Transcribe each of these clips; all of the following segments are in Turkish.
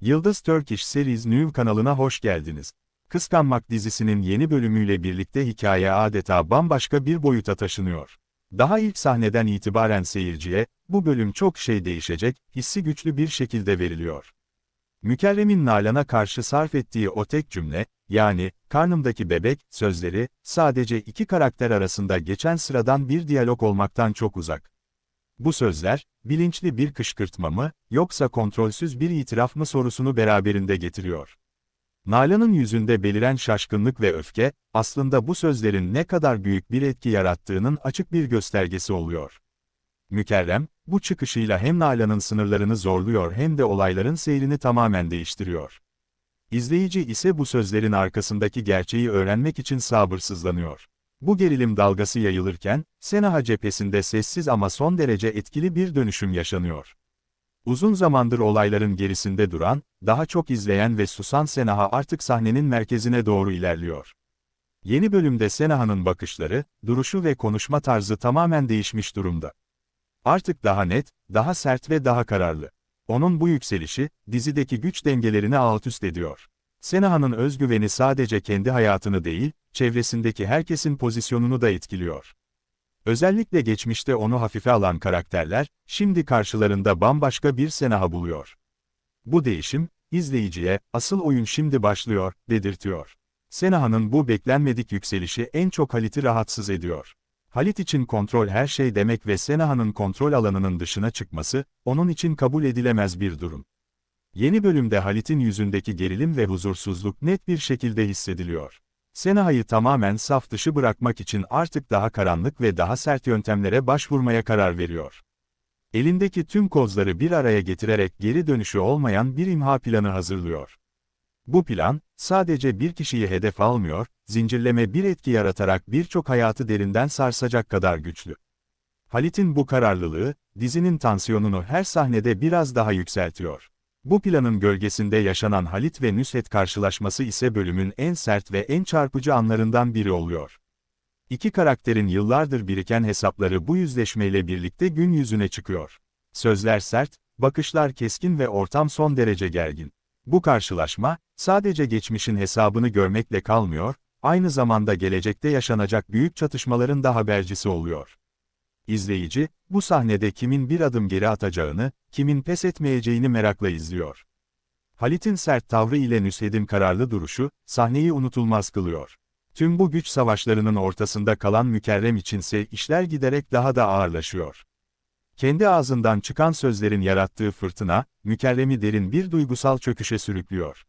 Yıldız Turkish Series New kanalına hoş geldiniz. Kıskanmak dizisinin yeni bölümüyle birlikte hikaye adeta bambaşka bir boyuta taşınıyor. Daha ilk sahneden itibaren seyirciye, bu bölüm çok şey değişecek, hissi güçlü bir şekilde veriliyor. Mükerrem'in Nalan'a karşı sarf ettiği o tek cümle, yani, karnımdaki bebek, sözleri, sadece iki karakter arasında geçen sıradan bir diyalog olmaktan çok uzak. Bu sözler, bilinçli bir kışkırtma mı, yoksa kontrolsüz bir itiraf mı sorusunu beraberinde getiriyor. Nalan'ın yüzünde beliren şaşkınlık ve öfke, aslında bu sözlerin ne kadar büyük bir etki yarattığının açık bir göstergesi oluyor. Mükerrem, bu çıkışıyla hem Nalan'ın sınırlarını zorluyor hem de olayların seyrini tamamen değiştiriyor. İzleyici ise bu sözlerin arkasındaki gerçeği öğrenmek için sabırsızlanıyor. Bu gerilim dalgası yayılırken, Senaha cephesinde sessiz ama son derece etkili bir dönüşüm yaşanıyor. Uzun zamandır olayların gerisinde duran, daha çok izleyen ve susan Senaha artık sahnenin merkezine doğru ilerliyor. Yeni bölümde Senaha'nın bakışları, duruşu ve konuşma tarzı tamamen değişmiş durumda. Artık daha net, daha sert ve daha kararlı. Onun bu yükselişi, dizideki güç dengelerini alt üst ediyor. Senaha'nın özgüveni sadece kendi hayatını değil, çevresindeki herkesin pozisyonunu da etkiliyor. Özellikle geçmişte onu hafife alan karakterler, şimdi karşılarında bambaşka bir Senaha buluyor. Bu değişim, izleyiciye, asıl oyun şimdi başlıyor, dedirtiyor. Senaha'nın bu beklenmedik yükselişi en çok Halit'i rahatsız ediyor. Halit için kontrol her şey demek ve Senaha'nın kontrol alanının dışına çıkması, onun için kabul edilemez bir durum. Yeni bölümde Halit'in yüzündeki gerilim ve huzursuzluk net bir şekilde hissediliyor. Senaha'yı tamamen saf dışı bırakmak için artık daha karanlık ve daha sert yöntemlere başvurmaya karar veriyor. Elindeki tüm kozları bir araya getirerek geri dönüşü olmayan bir imha planı hazırlıyor. Bu plan, sadece bir kişiyi hedef almıyor, zincirleme bir etki yaratarak birçok hayatı derinden sarsacak kadar güçlü. Halit'in bu kararlılığı, dizinin tansiyonunu her sahnede biraz daha yükseltiyor. Bu planın gölgesinde yaşanan Halit ve Nusret karşılaşması ise bölümün en sert ve en çarpıcı anlarından biri oluyor. İki karakterin yıllardır biriken hesapları bu yüzleşmeyle birlikte gün yüzüne çıkıyor. Sözler sert, bakışlar keskin ve ortam son derece gergin. Bu karşılaşma, sadece geçmişin hesabını görmekle kalmıyor, aynı zamanda gelecekte yaşanacak büyük çatışmaların da habercisi oluyor. İzleyici, bu sahnede kimin bir adım geri atacağını, kimin pes etmeyeceğini merakla izliyor. Halit'in sert tavrı ile Nüsed'in kararlı duruşu, sahneyi unutulmaz kılıyor. Tüm bu güç savaşlarının ortasında kalan Mükerrem içinse işler giderek daha da ağırlaşıyor. Kendi ağzından çıkan sözlerin yarattığı fırtına, Mükerrem'i derin bir duygusal çöküşe sürüklüyor.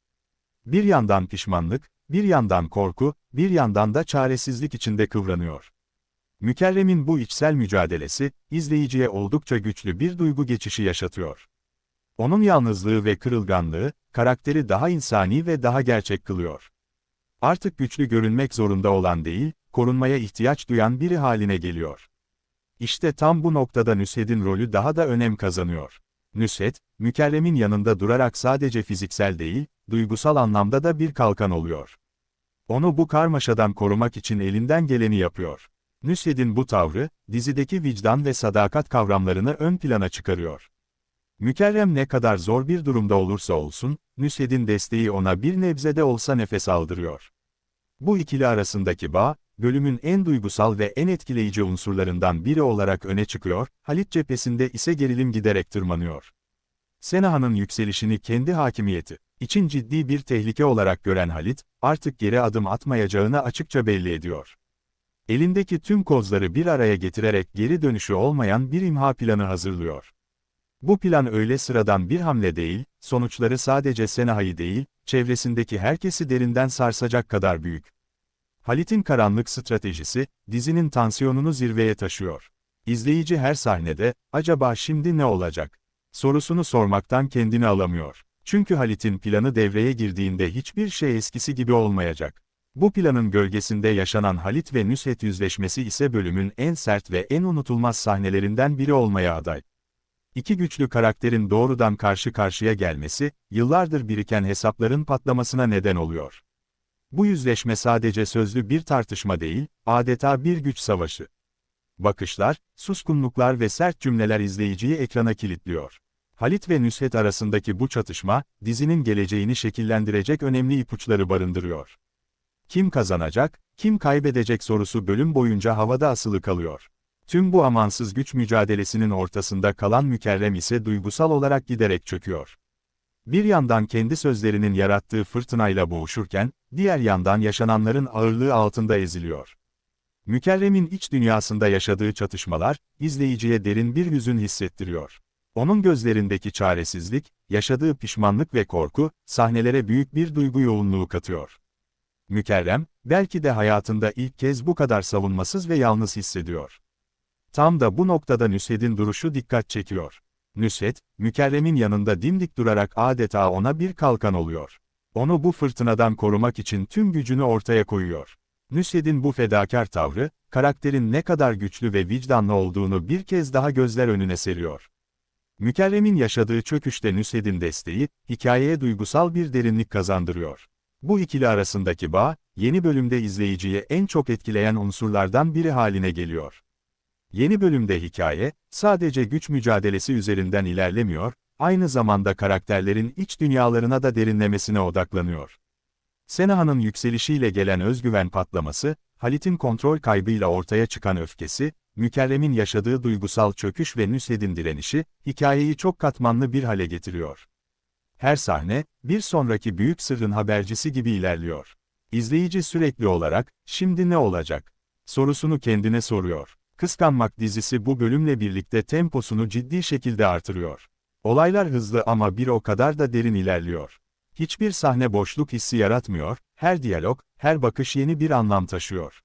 Bir yandan pişmanlık, bir yandan korku, bir yandan da çaresizlik içinde kıvranıyor. Mükerrem'in bu içsel mücadelesi, izleyiciye oldukça güçlü bir duygu geçişi yaşatıyor. Onun yalnızlığı ve kırılganlığı, karakteri daha insani ve daha gerçek kılıyor. Artık güçlü görünmek zorunda olan değil, korunmaya ihtiyaç duyan biri haline geliyor. İşte tam bu noktada Nüsed'in rolü daha da önem kazanıyor. Nüsed, Mükerrem'in yanında durarak sadece fiziksel değil, duygusal anlamda da bir kalkan oluyor. Onu bu karmaşadan korumak için elinden geleni yapıyor. Nüsed'in bu tavrı, dizideki vicdan ve sadakat kavramlarını ön plana çıkarıyor. Mükerrem ne kadar zor bir durumda olursa olsun, Nüsed'in desteği ona bir nebzede olsa nefes aldırıyor. Bu ikili arasındaki bağ, bölümün en duygusal ve en etkileyici unsurlarından biri olarak öne çıkıyor, Halit cephesinde ise gerilim giderek tırmanıyor. Senaha'nın yükselişini kendi hakimiyeti, için ciddi bir tehlike olarak gören Halit, artık geri adım atmayacağını açıkça belli ediyor. Elindeki tüm kozları bir araya getirerek geri dönüşü olmayan bir imha planı hazırlıyor. Bu plan öyle sıradan bir hamle değil, sonuçları sadece Senaha'yı değil, çevresindeki herkesi derinden sarsacak kadar büyük. Halit'in karanlık stratejisi, dizinin tansiyonunu zirveye taşıyor. İzleyici her sahnede, acaba şimdi ne olacak? Sorusunu sormaktan kendini alamıyor. Çünkü Halit'in planı devreye girdiğinde hiçbir şey eskisi gibi olmayacak. Bu planın gölgesinde yaşanan Halit ve Nusret yüzleşmesi ise bölümün en sert ve en unutulmaz sahnelerinden biri olmaya aday. İki güçlü karakterin doğrudan karşı karşıya gelmesi, yıllardır biriken hesapların patlamasına neden oluyor. Bu yüzleşme sadece sözlü bir tartışma değil, adeta bir güç savaşı. Bakışlar, suskunluklar ve sert cümleler izleyiciyi ekrana kilitliyor. Halit ve Nusret arasındaki bu çatışma, dizinin geleceğini şekillendirecek önemli ipuçları barındırıyor. Kim kazanacak, kim kaybedecek sorusu bölüm boyunca havada asılı kalıyor. Tüm bu amansız güç mücadelesinin ortasında kalan mükerrem ise duygusal olarak giderek çöküyor. Bir yandan kendi sözlerinin yarattığı fırtınayla boğuşurken, diğer yandan yaşananların ağırlığı altında eziliyor. Mükerrem'in iç dünyasında yaşadığı çatışmalar, izleyiciye derin bir hüzün hissettiriyor. Onun gözlerindeki çaresizlik, yaşadığı pişmanlık ve korku, sahnelere büyük bir duygu yoğunluğu katıyor. Mükerrem, belki de hayatında ilk kez bu kadar savunmasız ve yalnız hissediyor. Tam da bu noktada Nüshet'in duruşu dikkat çekiyor. Nüshet, Mükerrem'in yanında dimdik durarak adeta ona bir kalkan oluyor. Onu bu fırtınadan korumak için tüm gücünü ortaya koyuyor. Nüshet'in bu fedakar tavrı, karakterin ne kadar güçlü ve vicdanlı olduğunu bir kez daha gözler önüne seriyor. Mükerrem'in yaşadığı çöküşte Nüshet'in desteği, hikayeye duygusal bir derinlik kazandırıyor. Bu ikili arasındaki bağ, yeni bölümde izleyiciyi en çok etkileyen unsurlardan biri haline geliyor. Yeni bölümde hikaye, sadece güç mücadelesi üzerinden ilerlemiyor, aynı zamanda karakterlerin iç dünyalarına da derinlemesine odaklanıyor. Senaha'nın yükselişiyle gelen özgüven patlaması, Halit'in kontrol kaybıyla ortaya çıkan öfkesi, Mükerrem'in yaşadığı duygusal çöküş ve Nüsed'in direnişi, hikayeyi çok katmanlı bir hale getiriyor. Her sahne, bir sonraki büyük sırrın habercisi gibi ilerliyor. İzleyici sürekli olarak, şimdi ne olacak? sorusunu kendine soruyor. Kıskanmak dizisi bu bölümle birlikte temposunu ciddi şekilde artırıyor. Olaylar hızlı ama bir o kadar da derin ilerliyor. Hiçbir sahne boşluk hissi yaratmıyor, her diyalog, her bakış yeni bir anlam taşıyor.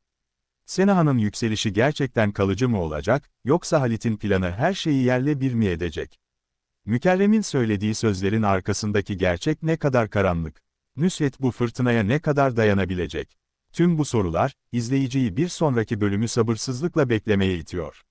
Senaha'nın yükselişi gerçekten kalıcı mı olacak, yoksa Halit'in planı her şeyi yerle bir mi edecek? Mükerrem'in söylediği sözlerin arkasındaki gerçek ne kadar karanlık? Nusret bu fırtınaya ne kadar dayanabilecek? Tüm bu sorular, izleyiciyi bir sonraki bölümü sabırsızlıkla beklemeye itiyor.